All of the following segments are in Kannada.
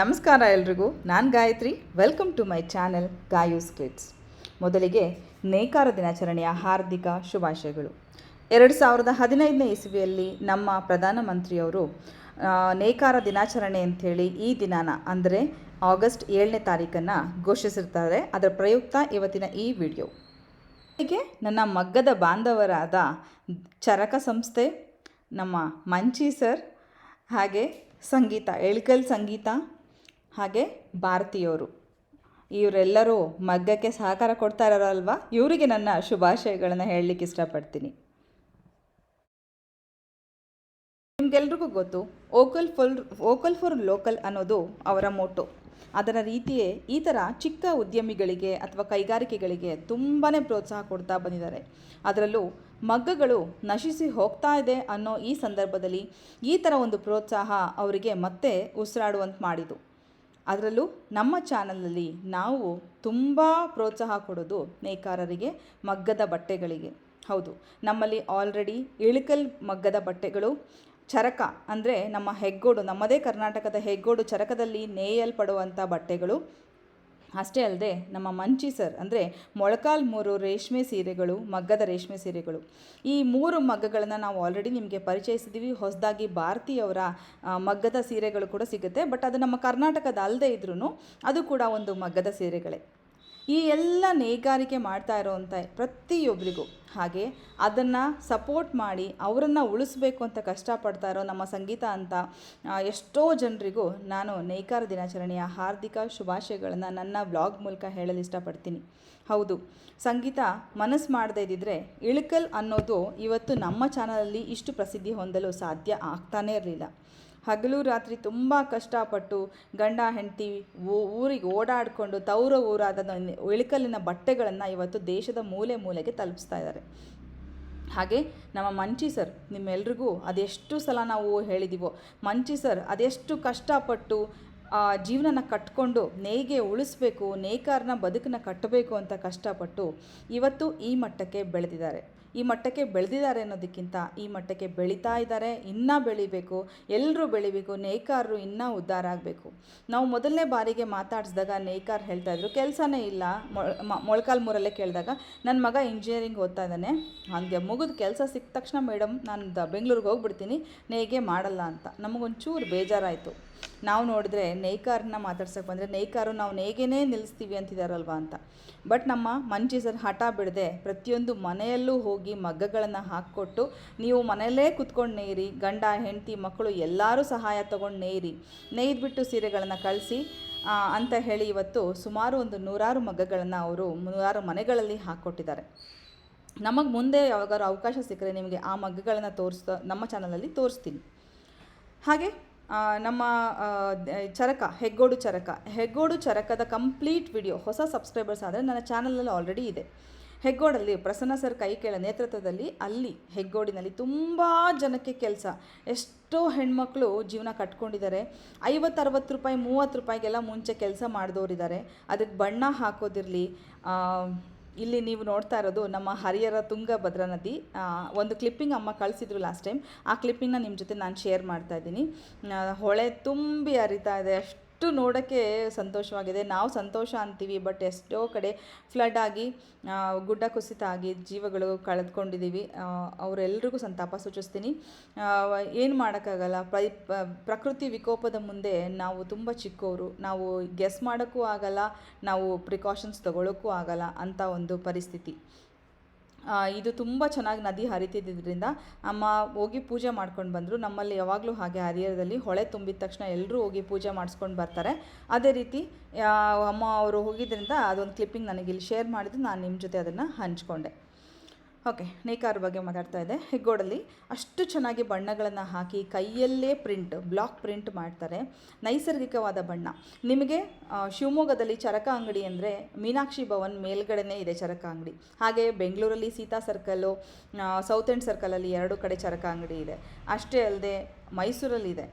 ನಮಸ್ಕಾರ ಎಲ್ರಿಗೂ, ನಾನು Gayatri. Welcome to my channel Gayu's clicks ಮೊದಲಿಗೆ ನೇಕಾರ ದಿನಾಚರಣೆಯ ಹಾರ್ದಿಕ ಶುಭಾಶಯಗಳು. ಎರಡು ಸಾವಿರದ ಹದಿನೈದನೇ ಇಸವಿಯಲ್ಲಿ ನಮ್ಮ ಪ್ರಧಾನಮಂತ್ರಿಯವರು ನೇಕಾರ ದಿನಾಚರಣೆ ಅಂಥೇಳಿ ಈ ದಿನಾನ, ಅಂದರೆ ಆಗಸ್ಟ್ ಏಳನೇ ತಾರೀಕನ್ನು ಘೋಷಿಸಿರ್ತಾರೆ. ಅದರ ಪ್ರಯುಕ್ತ ಇವತ್ತಿನ ಈ ವಿಡಿಯೋ. ಹೀಗೆ ನನ್ನ ಮಗ್ಗದ ಬಾಂಧವರಾದ ಚರಕ ಸಂಸ್ಥೆ, ನಮ್ಮ ಮಂಚಿ ಸರ್, ಹಾಗೆ ಸಂಗೀತ, ಎಳ್ಕಲ್ ಸಂಗೀತ ಹಾಗೆ ಭಾರತೀಯವರು ಇವರೆಲ್ಲರೂ ಮಗ್ಗಕ್ಕೆ ಸಹಕಾರ ಕೊಡ್ತಾ ಇರೋರಲ್ವಾ? ಇವರಿಗೆ ನನ್ನ ಶುಭಾಶಯಗಳನ್ನು ಹೇಳಲಿಕ್ಕೆ ಇಷ್ಟಪಡ್ತೀನಿ. ನಿಮ್ಗೆಲ್ರಿಗೂ ಗೊತ್ತು vocal full vocal for local ಅನ್ನೋದು ಅವರ ಮೋಟೋ. ಅದರ ರೀತಿಯೇ ಈ ಥರ ಚಿಕ್ಕ ಉದ್ಯಮಿಗಳಿಗೆ ಅಥವಾ ಕೈಗಾರಿಕೆಗಳಿಗೆ ತುಂಬಾ ಪ್ರೋತ್ಸಾಹ ಕೊಡ್ತಾ ಬಂದಿದ್ದಾರೆ. ಅದರಲ್ಲೂ ಮಗ್ಗಗಳು ನಶಿಸಿ ಹೋಗ್ತಾ ಇದೆ ಅನ್ನೋ ಈ ಸಂದರ್ಭದಲ್ಲಿ ಈ ಥರ ಒಂದು ಪ್ರೋತ್ಸಾಹ ಅವರಿಗೆ ಮತ್ತೆ ಉಸಿರಾಡುವಂತೆ ಮಾಡಿತು ಅದರಲ್ಲೂ ನಮ್ಮ ಚಾನಲಲ್ಲಿ ನಾವು ತುಂಬ ಪ್ರೋತ್ಸಾಹ ಕೊಡೋದು ನೇಕಾರರಿಗೆ, ಮಗ್ಗದ ಬಟ್ಟೆಗಳಿಗೆ. ಹೌದು, ನಮ್ಮಲ್ಲಿ ಆಲ್ರೆಡಿ ಇಳಿಕಲ್ ಮಗ್ಗದ ಬಟ್ಟೆಗಳು, ಚರಕ ಅಂದರೆ ನಮ್ಮ ಹೆಗ್ಗೋಡು, ನಮ್ಮದೇ ಕರ್ನಾಟಕದ ಹೆಗ್ಗೋಡು ಚರಕದಲ್ಲಿ ನೇಯಲ್ಪಡುವಂಥ ಬಟ್ಟೆಗಳು. ಅಷ್ಟೇ ಅಲ್ಲದೆ ನಮ್ಮ ಮಂಚಿ ಸರ್ ಅಂದರೆ ಮೊಳಕಾಲ್ ಮೂರು ರೇಷ್ಮೆ ಸೀರೆಗಳು, ಮಗ್ಗದ ರೇಷ್ಮೆ ಸೀರೆಗಳು. ಈ ಮೂರು ಮಗ್ಗಗಳನ್ನು ನಾವು ಆಲ್ರೆಡಿ ನಿಮಗೆ ಪರಿಚಯಿಸಿದ್ದೀವಿ ಹೊಸದಾಗಿ ಭಾರತೀಯವರ ಮಗ್ಗದ ಸೀರೆಗಳು ಕೂಡ ಸಿಗುತ್ತೆ. ಬಟ್ ಅದು ನಮ್ಮ ಕರ್ನಾಟಕದ ಅಲ್ಲದೆ ಇದ್ರೂ ಅದು ಕೂಡ ಒಂದು ಮಗ್ಗದ ಸೀರೆಗಳೇ. ಈ ಎಲ್ಲ ನೇಕಾರಿಕೆ ಮಾಡ್ತಾ ಇರೋವಂಥ ಪ್ರತಿಯೊಬ್ಬರಿಗೂ ಹಾಗೆ ಅದನ್ನು ಸಪೋರ್ಟ್ ಮಾಡಿ ಅವರನ್ನು ಉಳಿಸ್ಬೇಕು ಅಂತ ಕಷ್ಟಪಡ್ತಾ ಇರೋ ನಮ್ಮ ಸಂಗೀತ ಅಂತ ಎಷ್ಟೋ ಜನರಿಗೂ ನಾನು ನೇಕಾರ ದಿನಾಚರಣೆಯ ಹಾರ್ದಿಕ ಶುಭಾಶಯಗಳನ್ನು ನನ್ನ ಬ್ಲಾಗ್ ಮೂಲಕ ಹೇಳಲು ಇಷ್ಟಪಡ್ತೀನಿ. ಹೌದು, ಸಂಗೀತ ಮನಸ್ಸು ಮಾಡದೇ ಇದ್ದಿದ್ರೆ ಇಳಕಲ್ ಅನ್ನೋದು ಇವತ್ತು ನಮ್ಮ ಚಾನಲಲ್ಲಿ ಇಷ್ಟು ಪ್ರಸಿದ್ಧಿ ಹೊಂದಲು ಸಾಧ್ಯ ಆಗ್ತಾನೇ ಇರಲಿಲ್ಲ. ಹಗಲು ರಾತ್ರಿ ತುಂಬ ಕಷ್ಟಪಟ್ಟು ಗಂಡ, ಹೆಂಡತಿ ಊರಿಗೆ ಓಡಾಡಿಕೊಂಡು ತೌರ ಊರಾದ ಇಳಿಕಲ್ಲಿನ ಬಟ್ಟೆಗಳನ್ನು ಇವತ್ತು ದೇಶದ ಮೂಲೆ ಮೂಲೆಗೆ ತಲುಪಿಸ್ತಾ ಇದ್ದಾರೆ. ಹಾಗೆ ನಮ್ಮ ಮಂಚಿ ಸರ್, ನಿಮ್ಮೆಲ್ರಿಗೂ ಅದೆಷ್ಟು ಸಲ ನಾವು ಹೇಳಿದ್ದೀವೋ ಮಂಚಿ ಸರ್ ಅದೆಷ್ಟು ಕಷ್ಟಪಟ್ಟು ಜೀವನನ ಕಟ್ಕೊಂಡು ನೇಯ್ಗೆ ಉಳಿಸ್ಬೇಕು ನೇಕಾರನ ಬದುಕನ್ನ ಕಟ್ಟಬೇಕು ಅಂತ ಕಷ್ಟಪಟ್ಟು ಇವತ್ತು ಈ ಮಟ್ಟಕ್ಕೆ ಬೆಳೆದಿದ್ದಾರೆ. ಈ ಮಟ್ಟಕ್ಕೆ ಬೆಳೆದಿದ್ದಾರೆ ಅನ್ನೋದಕ್ಕಿಂತ ಈ ಮಟ್ಟಕ್ಕೆ ಬೆಳೀತಾ ಇದ್ದಾರೆ, ಇನ್ನೂ ಬೆಳಿಬೇಕು ಎಲ್ಲರೂ ಬೆಳಿಬೇಕು, ನೇಕಾರರು ಇನ್ನೂ ಉದ್ಧಾರ ಆಗಬೇಕು. ನಾವು ಮೊದಲನೇ ಬಾರಿಗೆ ಮಾತಾಡಿಸಿದಾಗ ನೇಕಾರ್ ಹೇಳ್ತಾ ಇದ್ರು, ಕೆಲಸನೇ ಇಲ್ಲ. ಮೊಳಕಾಲ್ ಮೂರಲ್ಲೇ ಕೇಳಿದಾಗ ನನ್ನ ಮಗ ಇಂಜಿನಿಯರಿಂಗ್ ಓದ್ತಾ ಇದ್ದಾನೆ, ಹಾಗೆ ಮುಗಿದು ಕೆಲಸ ಸಿಕ್ಕ ತಕ್ಷಣ ಮೇಡಮ್ ನಾನು ಬೆಂಗಳೂರಿಗೆ ಹೋಗ್ಬಿಡ್ತೀನಿ, ನೇಗೆ ಮಾಡಲ್ಲ ಅಂತ. ನಮಗೊಂಚೂರು ಬೇಜಾರಾಯಿತು. ನಾವು ನೋಡಿದ್ರೆ ನೇಕಾರನ್ನ ಮಾತಾಡ್ಸೋಕೆ ಬಂದರೆ ನೇಕಾರು ನಾವು ನೇಯ್ಗೆನೇ ನಿಲ್ಲಿಸ್ತೀವಿ ಅಂತಿದಾರಲ್ವಾ ಅಂತ. ಬಟ್ ನಮ್ಮ ಮಂಚಿ ಸರ್ ಹಠ ಬಿಡದೆ, ಪ್ರತಿಯೊಂದು ಮನೆಯಲ್ಲೂ ಹೋಗಿ ಮಗ್ಗಗಳನ್ನು ಹಾಕ್ಕೊಟ್ಟು, ನೀವು ಮನೆಯಲ್ಲೇ ಕುತ್ಕೊಂಡು ನೇಯಿರಿ, ಗಂಡ, ಹೆಂಡತಿ, ಮಕ್ಕಳು ಎಲ್ಲರೂ ಸಹಾಯ ತೊಗೊಂಡು ನೇಯಿರಿ. ನೇಯ್ದ್ಬಿಟ್ಟು ಸೀರೆಗಳನ್ನು ಕಳಿಸಿ ಅಂತ ಹೇಳಿ ಇವತ್ತು ಸುಮಾರು ಒಂದು ನೂರಾರು ಮಗ್ಗಗಳನ್ನು ಅವರು ನೂರಾರು ಮನೆಗಳಲ್ಲಿ ಹಾಕ್ಕೊಟ್ಟಿದ್ದಾರೆ. ನಮಗೆ ಮುಂದೆ ಯಾವಾಗಾದ್ರೂ ಅವಕಾಶ ಸಿಕ್ಕರೆ ನಿಮಗೆ ಆ ಮಗ್ಗಗಳನ್ನು ತೋರಿಸ್ತಾ, ನಮ್ಮ ಚಾನಲಲ್ಲಿ ತೋರಿಸ್ತೀನಿ. ಹಾಗೆ ನಮ್ಮ ಚರಕ, ಹೆಗ್ಗೋಡು ಚರಕ. ಹೆಗ್ಗೋಡು ಚರಕದ ಕಂಪ್ಲೀಟ್ ವಿಡಿಯೋ, ಹೊಸ ಸಬ್ಸ್ಕ್ರೈಬರ್ಸ್ ಆದರೆ ನನ್ನ ಚಾನಲಲ್ಲಿ ಆಲ್ರೆಡಿ ಇದೆ. ಹೆಗ್ಗೋಡಲ್ಲಿ ಪ್ರಸನ್ನ ಸರ್ ಕೈ ಕೆಳ ನೇತೃತ್ವದಲ್ಲಿ ಅಲ್ಲಿ, ಹೆಗ್ಗೋಡಿನಲ್ಲಿ ತುಂಬ ಜನಕ್ಕೆ ಕೆಲಸ. ಎಷ್ಟೋ ಹೆಣ್ಮಕ್ಳು ಜೀವನ ಕಟ್ಕೊಂಡಿದ್ದಾರೆ. ಐವತ್ತು ಅರವತ್ತು ರೂಪಾಯಿ, ಮೂವತ್ತು ರೂಪಾಯಿಗೆಲ್ಲ ಮುಂಚೆ ಕೆಲಸ ಮಾಡಿದವರಿದ್ದಾರೆ. ಅದಕ್ಕೆ ಬಣ್ಣ ಹಾಕೋದಿರಲಿ ಇಲ್ಲಿ ನೀವು ನೋಡ್ತಾ ಇರೋದು ನಮ್ಮ ಹರಿಯರ ತುಂಗಭದ್ರಾ ನದಿ. ಒಂದು ಕ್ಲಿಪ್ಪಿಂಗ್ ಅಮ್ಮ ಕಳಿಸಿದ್ರು ಲಾಸ್ಟ್ ಟೈಮ್ ಆ ಕ್ಲಿಪ್ಪಿಂಗ್ನ ನಿಮ್ಮ ಜೊತೆ ನಾನು ಶೇರ್ ಮಾಡ್ತಾ ಇದ್ದೀನಿ. ಹೊಳೆ ತುಂಬಿ ಹರಿತಾ ಇದೆ. ಅಷ್ಟು ನೋಡೋಕ್ಕೆ ಸಂತೋಷವಾಗಿದೆ. ನಾವು ಸಂತೋಷ ಅಂತೀವಿ, ಬಟ್ ಎಷ್ಟೋ ಕಡೆ ಫ್ಲಡ್ ಆಗಿ ಗುಡ್ಡ ಕುಸಿತ ಆಗಿ ಜೀವಗಳು ಕಳೆದುಕೊಂಡಿದ್ದೀವಿ. ಅವರೆಲ್ಲರಿಗೂ ಸಂತಾಪ ಸೂಚಿಸ್ತೀನಿ. ಏನು ಮಾಡೋಕ್ಕಾಗಲ್ಲ. ಪ್ರೈ ಪ್ರಕೃತಿ ವಿಕೋಪದ ಮುಂದೆ ನಾವು ತುಂಬ ಚಿಕ್ಕವರು ನಾವು ಗೆಸ್ ಮಾಡೋಕ್ಕೂ ಆಗಲ್ಲ, ನಾವು ಪ್ರಿಕಾಷನ್ಸ್ ತಗೊಳ್ಳೋಕ್ಕೂ ಆಗಲ್ಲ ಅಂತ ಒಂದು ಪರಿಸ್ಥಿತಿ. ಇದು ತುಂಬ ಚೆನ್ನಾಗಿ ನದಿ ಹರಿತಿದ್ದರಿಂದ ಅಮ್ಮ ಹೋಗಿ ಪೂಜೆ ಮಾಡ್ಕೊಂಡು ಬಂದರು. ನಮ್ಮಲ್ಲಿ ಯಾವಾಗಲೂ ಹಾಗೆ ಹರಿಹರದಲ್ಲಿ ಹೊಳೆ ತುಂಬಿದ ತಕ್ಷಣ ಎಲ್ಲರೂ ಹೋಗಿ ಪೂಜೆ ಮಾಡಿಸ್ಕೊಂಡು ಬರ್ತಾರೆ. ಅದೇ ರೀತಿ ಅಮ್ಮ ಅವರು ಹೋಗಿದ್ದರಿಂದ ಅದೊಂದು ಕ್ಲಿಪ್ಪಿಂಗ್ ನನಗೆ ಇಲ್ಲಿ ಶೇರ್ ಮಾಡಿದ್ದು, ನಾನು ನಿಮ್ಮ ಜೊತೆ ಅದನ್ನು ಹಂಚ್ಕೊಂಡೆ. ಓಕೆ, ನೇಕಾರ ಬಗ್ಗೆ ಮಾತಾಡ್ತಾ ಇದೆ ಹೆಗ್ಗೋಡಲ್ಲಿ ಅಷ್ಟು ಚೆನ್ನಾಗಿ ಬಣ್ಣಗಳನ್ನು ಹಾಕಿ ಕೈಯಲ್ಲೇ ಪ್ರಿಂಟ್, ಬ್ಲಾಕ್ ಪ್ರಿಂಟ್ ಮಾಡ್ತಾರೆ. ನೈಸರ್ಗಿಕವಾದ ಬಣ್ಣ. ನಿಮಗೆ ಶಿವಮೊಗ್ಗದಲ್ಲಿ ಚರಕ ಅಂಗಡಿ ಅಂದರೆ ಮೀನಾಕ್ಷಿ ಭವನ್ ಮೇಲ್ಗಡೆನೇ ಇದೆ ಚರಕ ಅಂಗಡಿ. ಹಾಗೆ ಬೆಂಗಳೂರಲ್ಲಿ ಸೀತಾ ಸರ್ಕಲ್ಲು ಸೌತ್ ಎಂಡ್ ಸರ್ಕಲಲ್ಲಿ ಎರಡು ಕಡೆ ಚರಕ ಅಂಗಡಿ ಇದೆ. ಅಷ್ಟೇ ಅಲ್ಲದೆ ಮೈಸೂರಲ್ಲಿದೆ.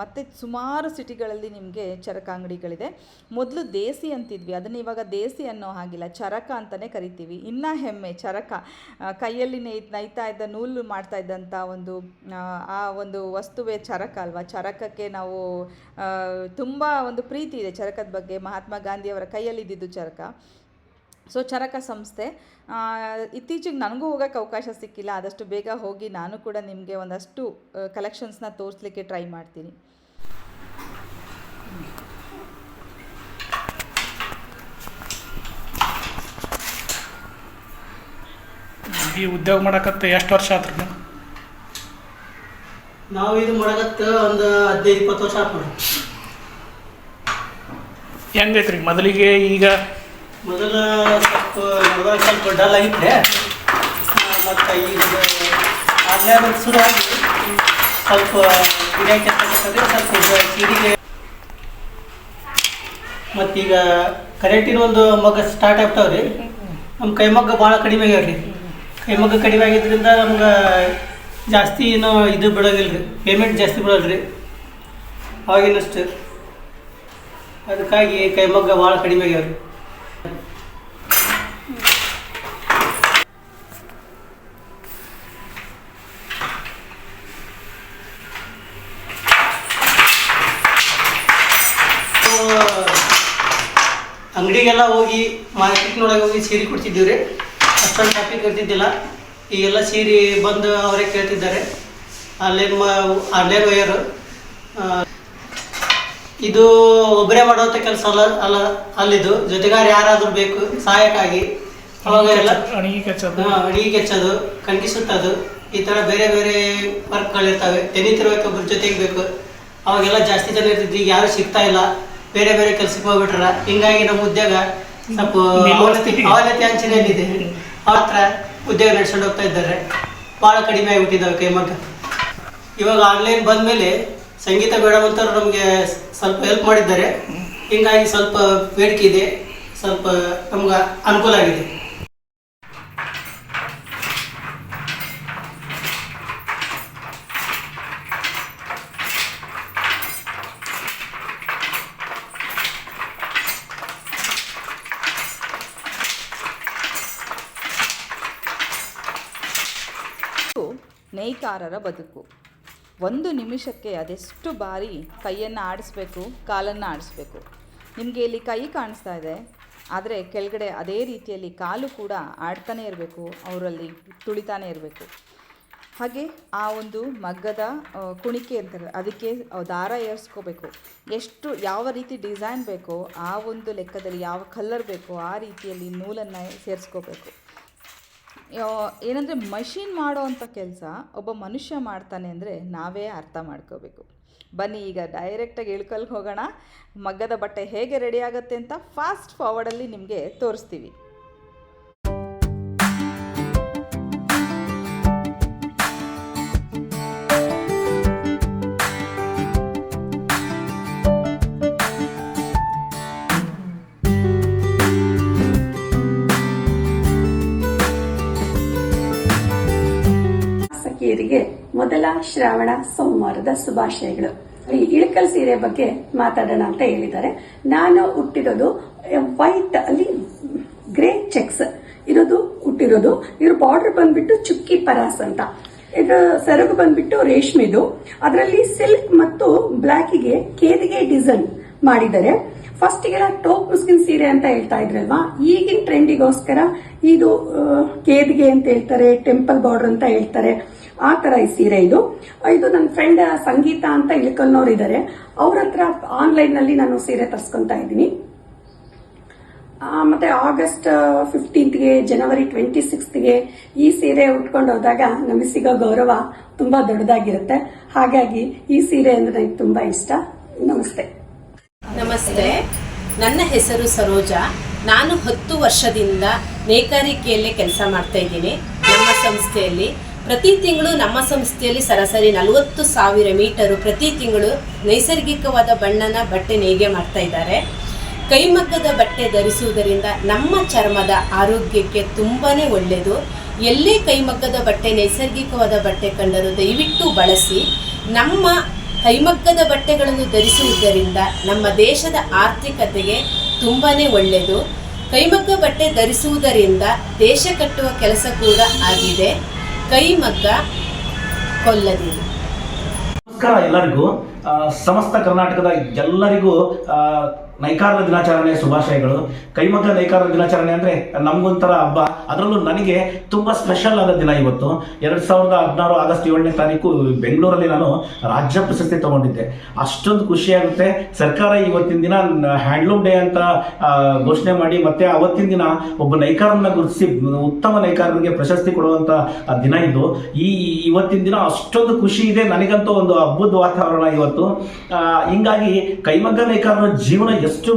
ಮತ್ತು ಸುಮಾರು ಸಿಟಿಗಳಲ್ಲಿ ನಿಮಗೆ ಚರಕ ಅಂಗಡಿಗಳಿದೆ ಮೊದಲು ದೇಸಿ ಅಂತಿದ್ವಿ. ಅದನ್ನು ಇವಾಗ ದೇಸಿ ಅನ್ನೋ ಹಾಗಿಲ್ಲ. ಚರಕ ಅಂತಲೇ ಕರಿತೀವಿ. ಇನ್ನೂ ಹೆಮ್ಮೆ ಚರಕ. ಕೈಯಲ್ಲಿ ನೇಯ್ ನೈತಾ ಇದ್ದ ನೂಲು ಮಾಡ್ತಾ ಇದ್ದಂಥ ಒಂದು, ಆ ಒಂದು ವಸ್ತುವೇ ಚರಕ ಅಲ್ವಾ? ಚರಕಕ್ಕೆ ನಾವು ತುಂಬ ಒಂದು ಪ್ರೀತಿ ಇದೆ ಚರಕದ ಬಗ್ಗೆ. ಮಹಾತ್ಮ ಗಾಂಧಿಯವರ ಕೈಯಲ್ಲಿದ್ದಿದ್ದು ಚರಕ. ಸೊ ಚರಕ ಸಂಸ್ಥೆ ಇತ್ತೀಚೆಗೆ ನನಗೂ ಹೋಗೋಕ್ಕೆ ಅವಕಾಶ ಸಿಕ್ಕಿಲ್ಲ. ಆದಷ್ಟು ಬೇಗ ಹೋಗಿ ನಾನು ಕೂಡ ನಿಮಗೆ ಒಂದಷ್ಟು ಕಲೆಕ್ಷನ್ಸ್ನ ತೋರಿಸ್ಲಿಕ್ಕೆ ಟ್ರೈ ಮಾಡ್ತೀನಿ. ಈ ಉದ್ಯೋಗ ಮಾಡಕತ್ತೆ ಎಷ್ಟು ವರ್ಷ ಆತ್ರಿ ನಾವು ಇದು ಮಾಡಕತ್ತ ಒಂದು ಹದಿನೈದು ಇಪ್ಪತ್ತು ವರ್ಷ ಆತ್ ಹೆಂಗೈತ್ರಿ ಮೊದಲಿಗೆ ಈಗ? ಮೊದಲ ಸ್ವಲ್ಪ ಮೊದಲ ಸ್ವಲ್ಪ ಡಲ್ ಆಗಿತ್ತೆ ಮತ್ತು ಈಗ ಆದ್ಮೇಲೆ ಶುರು ಆಗಿ ಸ್ವಲ್ಪ ಗಿಡಕ್ಕೆ ಸ್ವಲ್ಪ ಸಿಡಿಗೆ ಮತ್ತೀಗ ಕರೆಂಟಿನ ಒಂದು ಮಗ್ಗ ಸ್ಟಾರ್ಟ್ ಆಗ್ತಾವ್ರಿ. ನಮ್ಮ ಕೈಮಗ್ಗ ಭಾಳ ಕಡಿಮೆ ಆಗ್ಯಾವ್ರಿ. ಕೈಮಗ್ಗ ಕಡಿಮೆ ಆಗಿದ್ರಿಂದ ನಮ್ಗೆ ಜಾಸ್ತಿ ಏನೋ ಇದು ಬಿಡೋದಿಲ್ಲ ರೀ ಪೇಮೆಂಟ್ ಜಾಸ್ತಿ ಬಿಡೋಲ್ಲ ರೀ ಅವಾಗಿನಷ್ಟು. ಅದಕ್ಕಾಗಿ ಕೈಮಗ್ಗ ಭಾಳ ಕಡಿಮೆ ಆಗ್ಯಾವ್ರಿ. ಅಂಗಡಿಗೆಲ್ಲ ಹೋಗಿ ಮಾರ್ಕೆಟ್ನೊಳಗೆ ಹೋಗಿ ಸೀರೆ ಕೊಡ್ತಿದ್ದೀವಿ ರೀ ಅಷ್ಟೊಂದು ಟಾಪಿಕ್ ಇರ್ತಿದ್ದಿಲ್ಲ. ಈಗೆಲ್ಲ ಸೀರೆ ಬಂದು ಅವರೇ ಕೇಳ್ತಿದ್ದಾರೆ. ಆನ್ಲೈನ್ ಮ ಆನ್ಲೈನ್ ವಯರು ಇದು ಒಬ್ಬರೇ ಮಾಡುವಂಥ ಕೆಲಸ ಅಲ್ಲ ಅಲ್ಲ ಅಲ್ಲಿದು. ಜೊತೆಗಾರ ಯಾರಾದರೂ ಬೇಕು ಸಹಾಯಕ್ಕಾಗಿ. ಅವಾಗ ಎಲ್ಲ ಅಡಿಗೆ ಕೆಚ್ಚೋದು. ಹಾ, ಅಡಿಗೆ ಕೆಚ್ಚೋದು ಕಂಗಿ ಸುತ್ತೋದು ಈ ಥರ ಬೇರೆ ಬೇರೆ ವರ್ಕ್ಗಳಿರ್ತವೆ. ತೆನಿತಿರ್ಬೇಕು ಒಬ್ಬರ ಜೊತೆಗೆ ಬೇಕು. ಅವಾಗೆಲ್ಲ ಜಾಸ್ತಿ ಜನ ಇರ್ತಿದ್ವಿ ಈಗ ಯಾರು ಸಿಗ್ತಾ ಇಲ್ಲ. ಬೇರೆ ಬೇರೆ ಕೆಲ್ಸಕ್ಕೆ ಹೋಗ್ಬಿಟ್ರ ಹಿಂಗಾಗಿ ನಮ್ಮ ಉದ್ಯೋಗ ಸ್ವಲ್ಪ ಅವನತಿ ಅಂಚಿನಲ್ಲಿದೆ. ಮಾತ್ರ ಉದ್ಯೋಗ ನಡ್ಸ್ಕೊಂಡು ಹೋಗ್ತಾ ಇದ್ದಾರೆ. ಭಾಳ ಕಡಿಮೆ ಆಗಿಬಿಟ್ಟಿದ್ದಾವೆ ಕೈಮಗ್ಗ. ಇವಾಗ ಆನ್ಲೈನ್ ಬಂದಮೇಲೆ ಸಂಗೀತ ಬೇಡವಂತವ್ರು ನಮಗೆ ಸ್ವಲ್ಪ ಹೆಲ್ಪ್ ಮಾಡಿದ್ದಾರೆ. ಹಿಂಗಾಗಿ ಸ್ವಲ್ಪ ಬೇಡಿಕೆ ಇದೆ. ಸ್ವಲ್ಪ ನಮ್ಗೆ ಅನುಕೂಲ ಆಗಿದೆ ಇದು ನೇಯ್ಕಾರರ ಬದುಕು. ಒಂದು ನಿಮಿಷಕ್ಕೆ ಅದೆಷ್ಟು ಬಾರಿ ಕೈಯನ್ನು ಆಡಿಸ್ಬೇಕು, ಕಾಲನ್ನು ಆಡಿಸ್ಬೇಕು. ನಿಮಗೆ ಇಲ್ಲಿ ಕೈ ಕಾಣಿಸ್ತಾ ಇದೆ. ಆದರೆ ಕೆಳಗಡೆ ಅದೇ ರೀತಿಯಲ್ಲಿ ಕಾಲು ಕೂಡ ಆಡ್ತಾನೆ ಇರಬೇಕು, ಅವರಲ್ಲಿ ತುಳಿತಾನೆ ಇರಬೇಕು. ಹಾಗೆ ಆ ಒಂದು ಮಗ್ಗದ ಕುಣಿಕೆ ಅಂತಾರೆ, ಅದಕ್ಕೆ ದಾರ ಏರಿಸ್ಕೋಬೇಕು. ಎಷ್ಟು, ಯಾವ ರೀತಿ ಡಿಸೈನ್ ಬೇಕೋ ಆ ಒಂದು ಲೆಕ್ಕದಲ್ಲಿ ಯಾವ ಕಲ್ಲರ್ ಬೇಕೋ ಆ ರೀತಿಯಲ್ಲಿ ನೂಲನ್ನು ಸೇರಿಸ್ಕೋಬೇಕು ಏನಂದರೆ ಮಷಿನ್ ಮಾಡೋ ಅಂಥ ಕೆಲಸ ಒಬ್ಬ ಮನುಷ್ಯ ಮಾಡ್ತಾನೆ ಅಂದರೆ ನಾವೇ ಅರ್ಥ ಮಾಡ್ಕೋಬೇಕು. ಬನ್ನಿ, ಈಗ ಡೈರೆಕ್ಟಾಗಿ ಇಳ್ಕಲ್ಗೆ ಹೋಗೋಣ. ಮಗ್ಗದ ಬಟ್ಟೆ ಹೇಗೆ ರೆಡಿ ಆಗುತ್ತೆ ಅಂತ ಫಾಸ್ಟ್ ಫಾರ್ವರ್ಡಲ್ಲಿ ನಿಮಗೆ ತೋರಿಸ್ತೀವಿ. ಸಖಿಯರಿಗೆ ಮೊದಲ ಶ್ರಾವಣ ಸೋಮವಾರದ ಶುಭಾಶಯಗಳು. ಈ ಇಳಕಲ್ ಸೀರೆ ಬಗ್ಗೆ ಮಾತಾಡೋಣ ಅಂತ ಹೇಳಿದ್ದಾರೆ. ನಾನು ಹುಟ್ಟಿರೋದು ವೈಟ್ ಅಲ್ಲಿ ಗ್ರೇ ಚೆಕ್ಸ್ ಇರೋದು ಹುಟ್ಟಿರೋದು ಇವ್ರ ಬಾರ್ಡರ್ ಬಂದ್ಬಿಟ್ಟು ಚುಕ್ಕಿ ಪರಾಸ್ ಅಂತ. ಇದು ಸೆರಗು ಬಂದ್ಬಿಟ್ಟು ರೇಷ್ಮೆದು ಅದರಲ್ಲಿ ಸಿಲ್ಕ್ ಮತ್ತು ಬ್ಲಾಕಿಗೆ ಕೇದಿಗೆ ಡಿಸೈನ್ ಮಾಡಿದ್ದಾರೆ. ಫಸ್ಟ್ ಗೆಲ್ಲ ಟೋಪ್ ಮುಸ್ಕಿನ್ ಸೀರೆ ಅಂತ ಹೇಳ್ತಾ ಇದ್ರಲ್ವಾ? ಈಗಿನ ಟ್ರೆಂಡಿಗೋಸ್ಕರ ಇದು ಕೇದಿಗೆ ಅಂತ ಹೇಳ್ತಾರೆ ಟೆಂಪಲ್ ಬಾರ್ಡರ್ ಅಂತ ಹೇಳ್ತಾರೆ. ಆ ತರ ಈ ಸೀರೆ ಇದು. ಇದು ನನ್ನ ಫ್ರೆಂಡ್ ಸಂಗೀತ ಅಂತ ಇಳ್ಕಲ್ನವ್ರು ಇದ್ದಾರೆ ಅವ್ರ ಹತ್ರ ಆನ್ಲೈನ್ನಲ್ಲಿ ನಾನು ಸೀರೆ ತರ್ಸ್ಕೊಂತ ಇದ್ದೀನಿ. ಮತ್ತೆ ಆಗಸ್ಟ್ ಫಿಫ್ಟೀನ್ತ್ಗೆ ಜನವರಿ ಟ್ವೆಂಟಿ ಸಿಕ್ಸ್ತ್ಗೆ ಈ ಸೀರೆ ಉಟ್ಕೊಂಡು ಹೋದಾಗ ನಮಗೆ ಸಿಗೋ ಗೌರವ ತುಂಬಾ ದೊಡ್ಡದಾಗಿರುತ್ತೆ. ಹಾಗಾಗಿ ಈ ಸೀರೆ ಅಂದ್ರೆ ನನಗೆ ತುಂಬಾ ಇಷ್ಟ. ನಮಸ್ತೆ. ನಮಸ್ತೆ. ನನ್ನ ಹೆಸರು ಸರೋಜಾ. ನಾನು ಹತ್ತು ವರ್ಷದಿಂದ ನೇಕಾರಿಕೆಯಲ್ಲೇ ಕೆಲಸ ಮಾಡ್ತಾ ಇದ್ದೀನಿ. ನಮ್ಮ ಸಂಸ್ಥೆಯಲ್ಲಿ ಪ್ರತಿ ತಿಂಗಳು ನಮ್ಮ ಸಂಸ್ಥೆಯಲ್ಲಿ ಸರಾಸರಿ ನಲವತ್ತು ಸಾವಿರ ಮೀಟರು ಪ್ರತಿ ತಿಂಗಳು ನೈಸರ್ಗಿಕವಾದ ಬಣ್ಣನ ಬಟ್ಟೆ ನೇಯ್ಗೆ ಮಾಡ್ತಾ ಇದ್ದಾರೆ. ಕೈಮಗ್ಗದ ಬಟ್ಟೆ ಧರಿಸುವುದರಿಂದ ನಮ್ಮ ಚರ್ಮದ ಆರೋಗ್ಯಕ್ಕೆ ತುಂಬಾ ಒಳ್ಳೆಯದು. ಎಲ್ಲೇ ಕೈಮಗ್ಗದ ಬಟ್ಟೆ ನೈಸರ್ಗಿಕವಾದ ಬಟ್ಟೆ ಕಂಡರೂ ದಯವಿಟ್ಟು ಬಳಸಿ. ನಮ್ಮ ಕೈಮಗ್ಗದ ಬಟ್ಟೆಗಳನ್ನು ಧರಿಸುವುದರಿಂದ ನಮ್ಮ ದೇಶದ ಆರ್ಥಿಕತೆಗೆ ತುಂಬಾ ಒಳ್ಳೆಯದು. ಕೈಮಗ್ಗ ಬಟ್ಟೆ ಧರಿಸುವುದರಿಂದ ದೇಶ ಕಟ್ಟುವ ಕೆಲಸ ಕೂಡ ಆಗಿದೆ. ಕೈಮಗ್ಗ ಕೊಲ್ಲದಿರಿ. ನಮಸ್ಕಾರ ಎಲ್ಲರಿಗೂ. ಸಮಸ್ತ ಕರ್ನಾಟಕದ ಎಲ್ಲರಿಗೂ ಆ, ನೈಕಾರರ ದಿನಾಚರಣೆ ಶುಭಾಶಯಗಳು. ಕೈಮಗ್ಗ ನೈಕಾರರ ದಿನಾಚರಣೆ ಅಂದ್ರೆ ನಮ್ಗೊಂಥರ ಹಬ್ಬ. ಅದರಲ್ಲೂ ನನಗೆ ತುಂಬಾ ಸ್ಪೆಷಲ್ ಆದ ದಿನ ಇವತ್ತು. ಎರಡ್ ಸಾವಿರದ ಹದಿನಾರು ಆಗಸ್ಟ್ ಏಳನೇ ತಾರೀಕು ಬೆಂಗಳೂರಲ್ಲಿ ನಾನು ರಾಜ್ಯ ಪ್ರಶಸ್ತಿ ತಗೊಂಡಿದ್ದೆ. ಅಷ್ಟೊಂದು ಖುಷಿಯಾಗುತ್ತೆ ಸರ್ಕಾರ ಇವತ್ತಿನ ದಿನ ಹ್ಯಾಂಡ್ಲೂಮ್ ಡೇ ಅಂತ ಘೋಷಣೆ ಮಾಡಿ ಮತ್ತೆ ಅವತ್ತಿನ ದಿನ ಒಬ್ಬ ನೈಕಾರನ್ನ ಗುರುತಿಸಿ ಉತ್ತಮ ನೈಕಾರನಿಗೆ ಪ್ರಶಸ್ತಿ ಕೊಡುವಂತ ಆ ದಿನ ಇದು. ಈ ಇವತ್ತಿನ ದಿನ ಅಷ್ಟೊಂದು ಖುಷಿ ಇದೆ. ನನಗಂತೂ ಒಂದು ಹಬ್ಬದ ವಾತಾವರಣ ಇವತ್ತು. ಹಿಂಗಾಗಿ ಕೈಮಗ್ಗ ನೈಕಾರನ ಜೀವನ ಎಷ್ಟು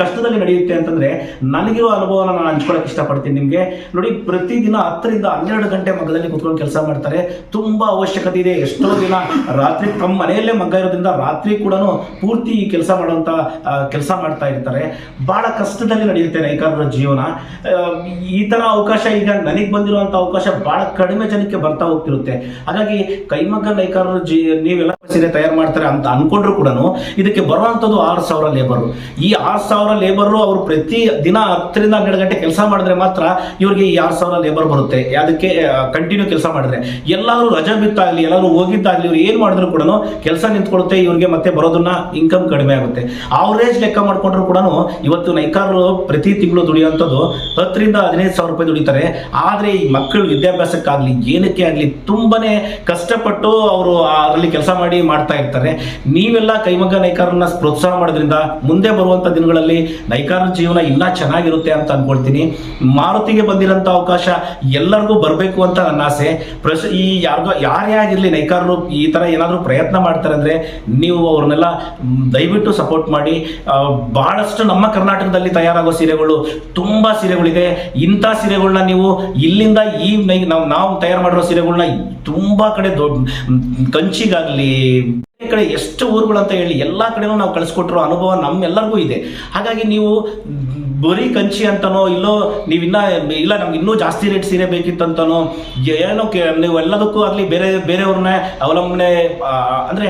ಕಷ್ಟದಲ್ಲಿ ನಡೆಯುತ್ತೆ ಅಂತಂದ್ರೆ ನನಗಿರೋ ಅನುಭವನ ನಾನು ಹಂಚ್ಕೊಳಕ್ ಇಷ್ಟಪಡ್ತೀನಿ ನಿಮ್ಗೆ. ನೋಡಿ, ಪ್ರತಿದಿನ ಹತ್ತರಿಂದ ಹನ್ನೆರಡು ಗಂಟೆ ಮಗದಲ್ಲಿ ಕುತ್ಕೊಂಡು ಕೆಲಸ ಮಾಡ್ತಾರೆ. ತುಂಬಾ ಅವಶ್ಯಕತೆ ಇದೆ. ಎಷ್ಟೋ ದಿನ ರಾತ್ರಿ ತಮ್ಮ ಮನೆಯಲ್ಲೇ ಮಗ್ಗ ಇರೋದ್ರಿಂದ ರಾತ್ರಿ ಕೂಡ ಪೂರ್ತಿ ಕೆಲಸ ಮಾಡುವಂತ ಕೆಲಸ ಮಾಡ್ತಾ ಇರ್ತಾರೆ. ಬಹಳ ಕಷ್ಟದಲ್ಲಿ ನಡೆಯುತ್ತೆ ನೈಕಾರರ ಜೀವನ. ಈ ತರ ಅವಕಾಶ ಈಗ ನನಗೆ ಬಂದಿರುವಂತ ಅವಕಾಶ ಬಹಳ ಕಡಿಮೆ ಜನಕ್ಕೆ ಬರ್ತಾ ಹೋಗ್ತಿರುತ್ತೆ. ಹಾಗಾಗಿ ಕೈಮಗ್ಗ ನೈಕಾರರ ಜೀ, ನೀವೆಲ್ಲ ಸೀರೆ ತಯಾರು ಮಾಡ್ತಾರೆ ಅಂತ ಅನ್ಕೊಂಡ್ರು ಕೂಡ ಇದಕ್ಕೆ ಬರುವಂತದ್ದು ಆರು ಸಾವಿರ ಲೇಬರ್. ಈ ಆರು ಸಾವಿರ ಲೇಬರು ಅವರು ಪ್ರತಿ ದಿನ ಹತ್ತರಿಂದ ಹನ್ನೆರಡು ಗಂಟೆ ಕೆಲಸ ಮಾಡಿದ್ರೆ ಮಾತ್ರ ಇವ್ರಿಗೆ ಈ ಆರು ಸಾವಿರ ಲೇಬರ್ ಬರುತ್ತೆ. ಅದಕ್ಕೆ ಕಂಟಿನ್ಯೂ ಕೆಲಸ ಮಾಡಿದ್ರೆ. ಎಲ್ಲರೂ ರಜಾ ಬಿತ್ತಾಗ್ಲಿ ಎಲ್ಲರೂ ಹೋಗಿದ್ದಾಗ್ಲಿ, ಇವ್ರು ಏನು ಮಾಡಿದ್ರು ಕೂಡ ಕೆಲಸ ನಿಂತ್ಕೊಳ್ಳುತ್ತೆ, ಇವ್ರಿಗೆ ಮತ್ತೆ ಬರೋದನ್ನ ಇನ್ಕಮ್ ಕಡಿಮೆ ಆಗುತ್ತೆ. ಆವರೇಜ್ ಲೆಕ್ಕ ಮಾಡಿಕೊಂಡ್ರು ಕೂಡ ಇವತ್ತು ನೈಕಾರರು ಪ್ರತಿ ತಿಂಗಳು ದುಡಿಯುವಂಥದ್ದು ಹತ್ತರಿಂದ ಹದಿನೈದು ಸಾವಿರ ರೂಪಾಯಿ ದುಡಿತಾರೆ. ಆದ್ರೆ ಈ ಮಕ್ಕಳು ವಿದ್ಯಾಭ್ಯಾಸಕ್ಕಾಗಲಿ, ಏನಕ್ಕೆ ಆಗಲಿ, ತುಂಬಾನೇ ಕಷ್ಟಪಟ್ಟು ಅವರು ಅದರಲ್ಲಿ ಕೆಲಸ ಮಾಡಿ ಮಾಡ್ತಾ ಇರ್ತಾರೆ. ನೀವೆಲ್ಲ ಕೈಮಗ್ಗ ನೈಕಾರರನ್ನ ಪ್ರೋತ್ಸಾಹ ಮಾಡೋದ್ರಿಂದ ಮುಂದೆ ಬರುವಂತ ದಿನಗಳಲ್ಲಿ ನೈಕಾರ ಜೀವನ ಇನ್ನೂ ಚೆನ್ನಾಗಿರುತ್ತೆ ಅಂತ ಅನ್ಕೊಳ್ತೀನಿ. ಮಾರುತಿಗೆ ಬಂದಿರೋಂಥ ಅವಕಾಶ ಎಲ್ಲರಿಗೂ ಬರಬೇಕು ಅಂತ ನನ್ನ ಆಸೆ. ಪ್ರಶ್ ಈ ಯಾರಿಗೋ ಯಾರೇ ಆಗಿರಲಿ ನೈಕಾರರು ಈ ತರ ಏನಾದರೂ ಪ್ರಯತ್ನ ಮಾಡ್ತಾರೆ ಅಂದ್ರೆ ನೀವು ಅವ್ರನ್ನೆಲ್ಲ ದಯವಿಟ್ಟು ಸಪೋರ್ಟ್ ಮಾಡಿ. ಬಹಳಷ್ಟು ನಮ್ಮ ಕರ್ನಾಟಕದಲ್ಲಿ ತಯಾರಾಗೋ ಸೀರೆಗಳು ತುಂಬಾ ಸೀರೆಗಳಿದೆ. ಇಂಥ ಸೀರೆಗಳನ್ನ ನೀವು ಇಲ್ಲಿಂದ ಈ ನೈ ನಾವು ನಾವು ತಯಾರು ಮಾಡಿರೋ ಸೀರೆಗಳನ್ನ ತುಂಬಾ ಕಡೆ ದೊಡ್ಡ ಕಂಚಿಗಾಗಲಿ ಕಡೆ ಎಷ್ಟು ಊರುಗಳು ಅಂತ ಹೇಳಿ ಎಲ್ಲ ಕಡೆನೂ ನಾವು ಕಳಿಸ್ಕೊಟ್ಟಿರೋ ಅನುಭವ ನಮ್ಮೆಲ್ಲರಿಗೂ ಇದೆ. ಹಾಗಾಗಿ ನೀವು ಬರೀ ಕಂಚಿ ಅಂತನೋ, ಇಲ್ಲೋ ನೀವಿನ್ನ, ಇಲ್ಲ ನಮ್ಗೆ ಇನ್ನೂ ಜಾಸ್ತಿ ರೇಟ್ ಸೀರೆ ಬೇಕಿತ್ತಂತನೋ, ಏನೋ ನೀವು ಎಲ್ಲದಕ್ಕೂ ಆಗಲಿ ಬೇರೆ, ಬೇರೆಯವ್ರನ್ನ ಅವಲಂಬನೆ ಅಂದರೆ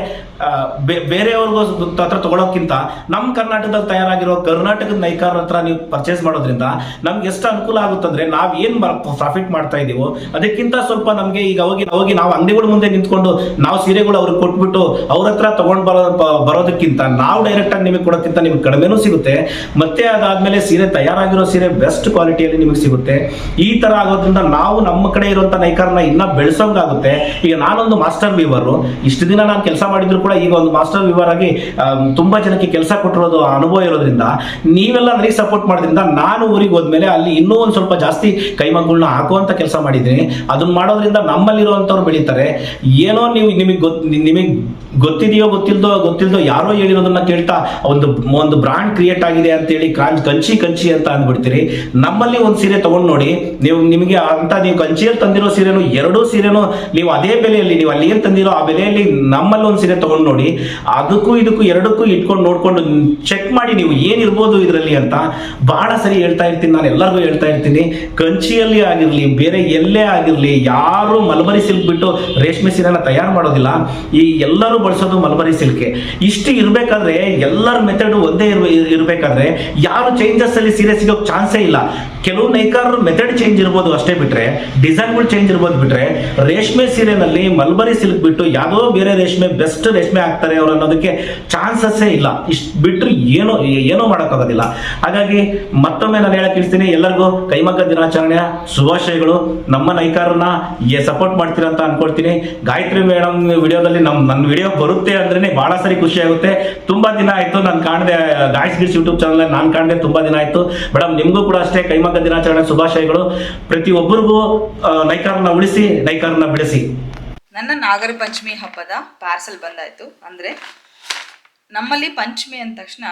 ಬೇರೆಯವ್ರಿಗೂ ಹತ್ರ ತಗೊಳೋಕ್ಕಿಂತ ನಮ್ಮ ಕರ್ನಾಟಕದಲ್ಲಿ ತಯಾರಾಗಿರೋ ಕರ್ನಾಟಕದ ನೈಕಾರರ ಹತ್ರ ನೀವು ಪರ್ಚೇಸ್ ಮಾಡೋದ್ರಿಂದ ನಮ್ಗೆ ಎಷ್ಟು ಅನುಕೂಲ ಆಗುತ್ತಂದ್ರೆ ನಾವ್ ಏನ್ ಪ್ರಾಫಿಟ್ ಮಾಡ್ತಾ ಇದೀವೋ ಅದಕ್ಕಿಂತ ಸ್ವಲ್ಪ ನಮ್ಗೆ ಈಗ ಹೋಗಿ ಹೋಗಿ ನಾವು ಅಂಗಡಿಗಳ ಮುಂದೆ ನಿಂತ್ಕೊಂಡು ನಾವು ಸೀರೆಗಳು ಅವ್ರಿಗೆ ಕೊಟ್ಬಿಟ್ಟು ಅವ್ರ ಹತ್ರ ತಗೊಂಡ್ ಬರೋ ಬರೋದಕ್ಕಿಂತ ನಾವು ಡೈರೆಕ್ಟ್ ಆಗಿ ನಿಮಗೆ ಕೊಡೋಕ್ಕಿಂತ ನಿಮ್ಗೆ ಕಡಿಮೆನೂ ಸಿಗುತ್ತೆ. ಮತ್ತೆ ಅದಾದ್ಮೇಲೆ ಸೀರೆ ತಯಾರಾಗಿರೋ ಸೀರೆ ಬೆಸ್ಟ್ ಕ್ವಾಲಿಟಿಯಲ್ಲಿ ನಿಮಗೆ ಸಿಗುತ್ತೆ. ಈ ತರ ಆಗೋದ್ರಿಂದ ನಾವು ನಮ್ಮ ಕಡೆ ಇರುವಂತ ನೈಕಾರನ ಇನ್ನ ಬೆಳೆಸೋಂಗಾಗುತ್ತೆ. ಈಗ ನಾನೊಂದು ಮಾಸ್ಟರ್ ವಿವರು ಇಷ್ಟು ದಿನ ನಾನು ಕೆಲಸ ಮಾಡಿದ್ರು ಕೂಡ ಈಗ ಒಂದು ಮಾಸ್ಟರ್ ವಿವರ್ ಆಗಿ ತುಂಬಾ ಜನಕ್ಕೆ ಕೆಲಸ ಕೊಟ್ಟಿರೋದು ಅನುಭವ ಇರೋದ್ರಿಂದ, ನೀವೆಲ್ಲ ನನಗೆ ಸಪೋರ್ಟ್ ಮಾಡೋದ್ರಿಂದ ನಾನು ಊರಿಗೆ ಹೋದ್ಮೇಲೆ ಅಲ್ಲಿ ಇನ್ನೂ ಒಂದು ಸ್ವಲ್ಪ ಜಾಸ್ತಿ ಕೈಮಗ್ಗಳನ್ನ ಹಾಕುವಂತ ಕೆಲಸ ಮಾಡಿದ್ದೀನಿ. ಅದನ್ನ ಮಾಡೋದ್ರಿಂದ ನಮ್ಮಲ್ಲಿರುವಂತವ್ರು ಬೆಳೀತಾರೆ. ಏನೋ ನೀವು ನಿಮಗೆ ಗೊತ್ತ ನಿಮಗೆ ಗೊತ್ತಿದೆಯೋ ಗೊತ್ತಿಲ್ದೋ ಗೊತ್ತಿಲ್ದೋ ಯಾರೋ ಹೇಳಿರೋದನ್ನ ಕೇಳ್ತಾ ಒಂದು ಒಂದು ಬ್ರಾಂಡ್ ಕ್ರಿಯೇಟ್ ಆಗಿದೆ ಅಂತೇಳಿ ಕಾಂಚ್ ಕಂಚಿ ಕಂಚಿ ಅಂತ ಅಂದ್ಬಿಡ್ತೀರಿ. ನಮ್ಮಲ್ಲಿ ಒಂದು ಸೀರೆ ತಗೊಂಡು ನೋಡಿ, ನೀವು ನಿಮಗೆ ಅಂತ ನೀವು ಕಂಚಿಯಲ್ಲಿ ತಂದಿರೋ ಸೀರೆನು ಎರಡೂ ಸೀರೆನು ನೀವು ಅದೇ ಬೆಲೆಯಲ್ಲಿ, ನೀವು ಅಲ್ಲಿ ಏನ್ ತಂದಿರೋ ಆ ಬೆಲೆಯಲ್ಲಿ ನಮ್ಮಲ್ಲಿ ಒಂದು ಸೀರೆ ತಗೊಂಡು ನೋಡಿ, ಅದಕ್ಕೂ ಇದಕ್ಕೂ ಎರಡಕ್ಕೂ ಇಟ್ಕೊಂಡು ನೋಡ್ಕೊಂಡು ಚೆಕ್ ಮಾಡಿ ನೀವು ಏನಿರ್ಬೋದು ಇದರಲ್ಲಿ ಅಂತ ಬಹಳ ಸರಿ ಹೇಳ್ತಾ ಇರ್ತೀನಿ, ನಾನು ಎಲ್ಲರಿಗೂ ಹೇಳ್ತಾ ಇರ್ತೀನಿ. ಕಂಚಿಯಲ್ಲಿ ಆಗಿರ್ಲಿ, ಬೇರೆ ಎಲ್ಲೇ ಆಗಿರ್ಲಿ, ಯಾರು ಮಲ್ಬರಿ ಸಿಲ್ಕ್ ಬಿಟ್ಟು ರೇಷ್ಮೆ ಸೀರೆನ ತಯಾರು ಮಾಡೋದಿಲ್ಲ. ಈ ಎಲ್ಲರೂ ಬಳಸೋದು ಮಲ್ಬರಿ ಸಿಲ್ಕೆ ಇಷ್ಟು ಇರ್ಬೇಕಾದ್ರೆ ಎಲ್ಲರ ಮೆಥಡ್ ಒಂದೇ ಇರ್ ಇರ್ಬೇಕಾದ್ರೆ ಯಾರು ಚೇಂಜಸ್ ಅಲ್ಲಿ ಸೀರೆ ಸಿಗೋಕ್ ಚಾನ್ಸೇ ಇಲ್ಲ. ಕೆಲವು ನೈಕಾರರು ಮೆಥಡ್ ಚೇಂಜ್ ಇರ್ಬೋದು ಅಷ್ಟೇ ಬಿಟ್ರೆ ಡಿಸೈನ್ಗಳು ಚೇಂಜ್ ಇರ್ಬೋದು ಬಿಟ್ರೆ, ರೇಷ್ಮೆ ಸೀರೆನಲ್ಲಿ ಮಲ್ಬರಿ ಸಿಲ್ಕ್ ಬಿಟ್ಟು ಯಾವುದೋ ಬೇರೆ ರೇಷ್ಮೆ ಬೆಸ್ಟ್ ಹಾಕ್ತಾರೆ ಅವ್ರು ಅನ್ನೋದಕ್ಕೆ ಚಾನ್ಸಸ್ಸೇ ಇಲ್ಲ. ಇಷ್ಟು ಬಿಟ್ಟರೆ ಏನೋ ಏನೋ ಮಾಡೋಕ್ಕಾಗೋದಿಲ್ಲ. ಹಾಗಾಗಿ ಮತ್ತೊಮ್ಮೆ ನಾನು ಹೇಳಕ್ಕೆ ಇರ್ತೀನಿ, ಎಲ್ಲರಿಗೂ ಕೈಮಗ್ಗ ದಿನಾಚರಣೆಯ ಶುಭಾಶಯಗಳು. ನಮ್ಮ ನೈಕಾರನ್ನ ಸಪೋರ್ಟ್ ಮಾಡ್ತೀರಾ ಅಂತ ಅನ್ಕೊಳ್ತೀನಿ. ಗಾಯತ್ರಿ ಮೇಡಮ್ ವಿಡಿಯೋದಲ್ಲಿ ನಮ್ ನನ್ನ ವಿಡಿಯೋ ಬರುತ್ತೆ ಅಂದ್ರೆ ಬಹಳ ಸರಿ ಖುಷಿ ಆಗುತ್ತೆ. ತುಂಬಾ ದಿನ ಆಯ್ತು ನಾನು ಕಾಣದೆ, ಗಾಯಸ್ ಗಿಡ್ಸ್ ಯೂಟ್ಯೂಬ್ ಚಾನಲ್ ನಾನು ಕಾಣದೆ ತುಂಬಾ ದಿನ ಆಯ್ತು. ಮೇಡಮ್, ನಿಮಗೂ ಕೂಡ ಅಷ್ಟೇ ಕೈಮಗ್ಗ ದಿನಾಚರಣೆ ಶುಭಾಶಯಗಳು. ಪ್ರತಿ ಒಬ್ಬರಿಗೂ ನೈಕಾರನ್ನ ಉಳಿಸಿ, ನೈಕಾರನ್ನ ಬೆಳೆಸಿ ನನ್ನ ನಾಗರ ಪಂಚಮಿ ಹಬ್ಬದ ಪಾರ್ಸೆಲ್ ಬಂದಾಯಿತು. ಅಂದರೆ ನಮ್ಮಲ್ಲಿ ಪಂಚಮಿ ಅಂದ ತಕ್ಷಣ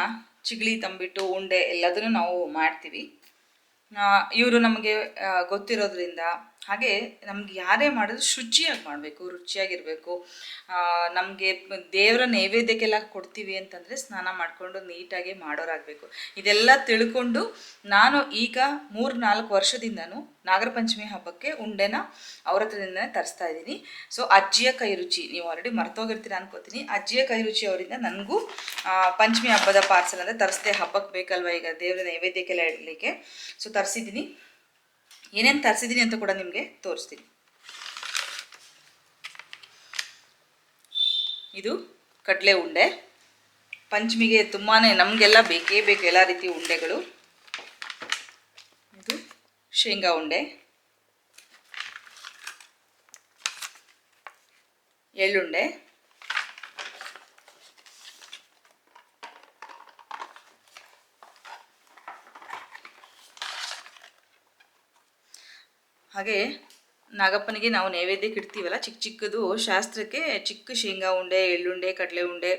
ಚಿಗಳಿ ತಂಬಿಟ್ಟು, ಉಂಡೆ ಎಲ್ಲದನ್ನು ನಾವು ಮಾಡ್ತೀವಿ. ಇವರು ನಮಗೆ ಗೊತ್ತಿರೋದ್ರಿಂದ ಹಾಗೆ ನಮ್ಗೆ ಯಾರೇ ಮಾಡಿದ್ರು ಶುಚಿಯಾಗಿ ಮಾಡಬೇಕು, ರುಚಿಯಾಗಿರಬೇಕು. ನಮಗೆ ದೇವರ ನೈವೇದ್ಯಕ್ಕೆಲ್ಲ ಕೊಡ್ತೀವಿ ಅಂತಂದರೆ ಸ್ನಾನ ಮಾಡಿಕೊಂಡು ನೀಟಾಗಿ ಮಾಡೋರಾಗಬೇಕು. ಇದೆಲ್ಲ ತಿಳ್ಕೊಂಡು ನಾನು ಈಗ ಮೂರು ನಾಲ್ಕು ವರ್ಷದಿಂದನೂ ನಾಗರ ಪಂಚಮಿ ಹಬ್ಬಕ್ಕೆ ಉಂಡೆನ ಅವ್ರ ಹತ್ರದಿಂದನೇ ತರಿಸ್ತಾ ಇದ್ದೀನಿ. ಸೊ ಅಜ್ಜಿಯ ಕೈ ರುಚಿ, ನೀವು ಆಲ್ರೆಡಿ ಮರ್ತೋಗಿರ್ತೀರ ಅನ್ಕೋತೀನಿ. ಅಜ್ಜಿಯ ಕೈ ರುಚಿ ಅವರಿಂದ ನನಗೂ ಪಂಚಮಿ ಹಬ್ಬದ ಪಾರ್ಸಲ್ ಅಂದರೆ ತರಿಸ್ದೆ ಹಬ್ಬಕ್ಕೆ ಬೇಕಲ್ವ ಈಗ ದೇವರ ನೈವೇದ್ಯಕ್ಕೆಲ್ಲ ಇಡಲಿಕ್ಕೆ? ಸೊ ತರಿಸಿದ್ದೀನಿ. ಏನೇನು ತರಿಸಿದ್ದೀನಿ ಅಂತ ಕೂಡ ನಿಮಗೆ ತೋರಿಸ್ತೀನಿ. ಇದು ಕಡಲೆ ಉಂಡೆ. ಪಂಚಮಿಗೆ ತುಂಬಾ ನಮಗೆಲ್ಲ ಬೇಕೇ ಬೇಕು ಎಲ್ಲ ರೀತಿ ಉಂಡೆಗಳು. ಇದು ಶೇಂಗಾ ಉಂಡೆ. ಎಳ್ಳುಂಡೆ. ಹಾಗೆ ನಾಗಪ್ಪನಿಗೆ ನಾವು ನೈವೇದ್ಯಕ್ಕೆ ಇಡ್ತೀವಲ್ಲ, ಚಿಕ್ಕ ಚಿಕ್ಕದು ಶಾಸ್ತ್ರಕ್ಕೆ ಚಿಕ್ಕ ಶೇಂಗಾ ಉಂಡೆ, ಎಳ್ಳುಂಡೆ, ಕಡಲೆ ಉಂಡೆ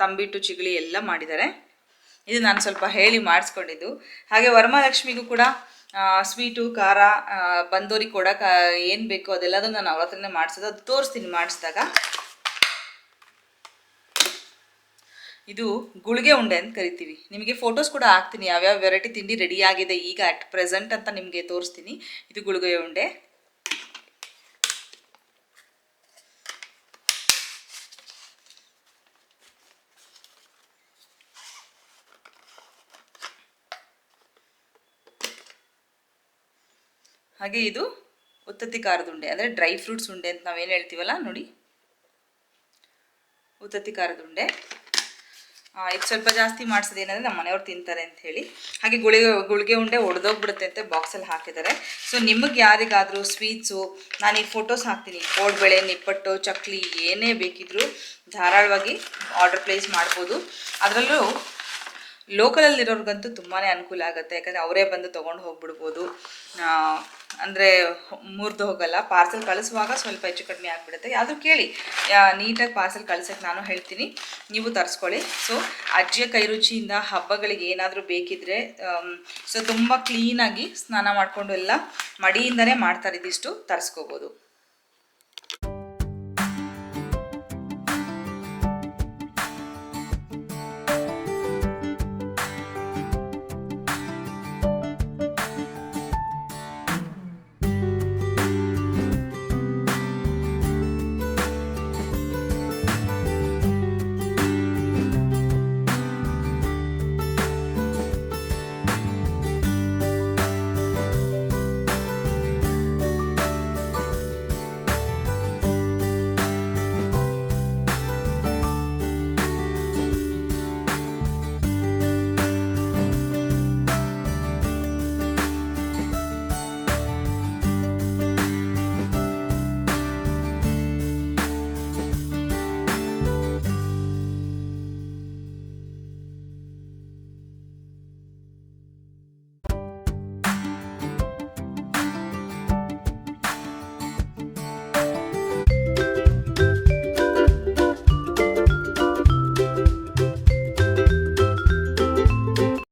ತಂಬಿಟ್ಟು ಚಿಗಳಿ ಎಲ್ಲ ಮಾಡಿದ್ದಾರೆ. ಇದು ನಾನು ಸ್ವಲ್ಪ ಹೇಳಿ ಮಾಡಿಸ್ಕೊಂಡಿದ್ದು. ಹಾಗೆ ವರಮಹಾಲಕ್ಷ್ಮಿಗೂ ಕೂಡ ಸ್ವೀಟು, ಖಾರ ಬಂದೋರಿಗೆ ಕೊಡೋಕೆ ಏನು ಬೇಕೋ ಅದೆಲ್ಲದನ್ನು ನಾನು ಅವ್ರ ಹತ್ರನೇ ಮಾಡಿಸೋದು. ಅದು ತೋರಿಸ್ತೀನಿ ಮಾಡಿಸಿದಾಗ. ಇದು ಗುಳಿಗೆ ಉಂಡೆ ಅಂತ ಕರಿತೀವಿ. ನಿಮಗೆ ಫೋಟೋಸ್ ಕೂಡ ಹಾಕ್ತೀನಿ. ಯಾವ್ಯಾವ ವೆರೈಟಿ ತಿಂಡಿ ರೆಡಿ ಆಗಿದೆ ಈಗ ಅಟ್ ಪ್ರೆಸೆಂಟ್ ಅಂತ ನಿಮಗೆ ತೋರಿಸ್ತೀನಿ. ಇದು ಗುಳಿಗೆ ಉಂಡೆ. ಹಾಗೆ ಇದು ಉತ್ತತ್ತಿ ಖಾರದ ಉಂಡೆ. ಅಂದರೆ ಡ್ರೈ ಫ್ರೂಟ್ಸ್ ಉಂಡೆ ಅಂತ ನಾವೇನು ಹೇಳ್ತೀವಲ್ಲ, ನೋಡಿ. ಉತ್ತತ್ತಿ ಖಾರದ ಉಂಡೆ. ಇದು ಸ್ವಲ್ಪ ಜಾಸ್ತಿ ಮಾಡಿಸೋದು ಏನಂದರೆ ನಮ್ಮ ಮನೆಯವ್ರು ತಿಂತಾರೆ ಅಂತ ಹೇಳಿ. ಹಾಗೆ ಗುಳಿಗೆ ಗುಳಿಗೆ ಉಂಡೆ ಒಡೆದೋಗ್ಬಿಡುತ್ತೆ ಅಂತ ಬಾಕ್ಸಲ್ಲಿ ಹಾಕಿದ್ದಾರೆ. ಸೊ ನಿಮಗೆ ಯಾರಿಗಾದರೂ ಸ್ವೀಟ್ಸು ನಾನು ಈ ಫೋಟೋಸ್ ಹಾಕ್ತೀನಿ. ಕೋಡ್ಬೇಳೆ, ನಿಪ್ಪಟ್ಟು, ಚಕ್ಲಿ, ಏನೇ ಬೇಕಿದ್ರೂ ಧಾರಾಳವಾಗಿ ಆರ್ಡರ್ ಪ್ಲೇಸ್ ಮಾಡ್ಬೋದು. ಅದರಲ್ಲೂ ಲೋಕಲಲ್ಲಿರೋರ್ಗಂತೂ ತುಂಬಾ ಅನುಕೂಲ ಆಗುತ್ತೆ. ಯಾಕಂದರೆ ಅವರೇ ಬಂದು ತೊಗೊಂಡು ಹೋಗ್ಬಿಡ್ಬೋದು. ಅಂದರೆ ಮುರಿದು ಹೋಗಲ್ಲ ಪಾರ್ಸೆಲ್ ಕಳಿಸುವಾಗ ಸ್ವಲ್ಪ ಹೆಚ್ಚು ಕಡಿಮೆ ಆಗಿಬಿಡುತ್ತೆ. ಯಾವುದು ಕೇಳಿ. ನೀಟಾಗಿ ಪಾರ್ಸೆಲ್ ಕಳ್ಸೋಕ್ಕೆ ನಾನು ಹೇಳ್ತೀನಿ. ನೀವು ತರಿಸ್ಕೊಳ್ಳಿ. ಸೊ ಅಜ್ಜಿಯ ಕೈ ರುಚಿಯಿಂದ ಹಬ್ಬಗಳಿಗೆ ಏನಾದರೂ ಬೇಕಿದ್ರೆ ಸೊ ತುಂಬ ಕ್ಲೀನಾಗಿ ಸ್ನಾನ ಮಾಡಿಕೊಂಡು ಎಲ್ಲ ಮಡಿಯಿಂದನೇ ಮಾಡ್ತಾರೆ ಇದಿಷ್ಟು ತರಿಸ್ಕೋಬೋದು.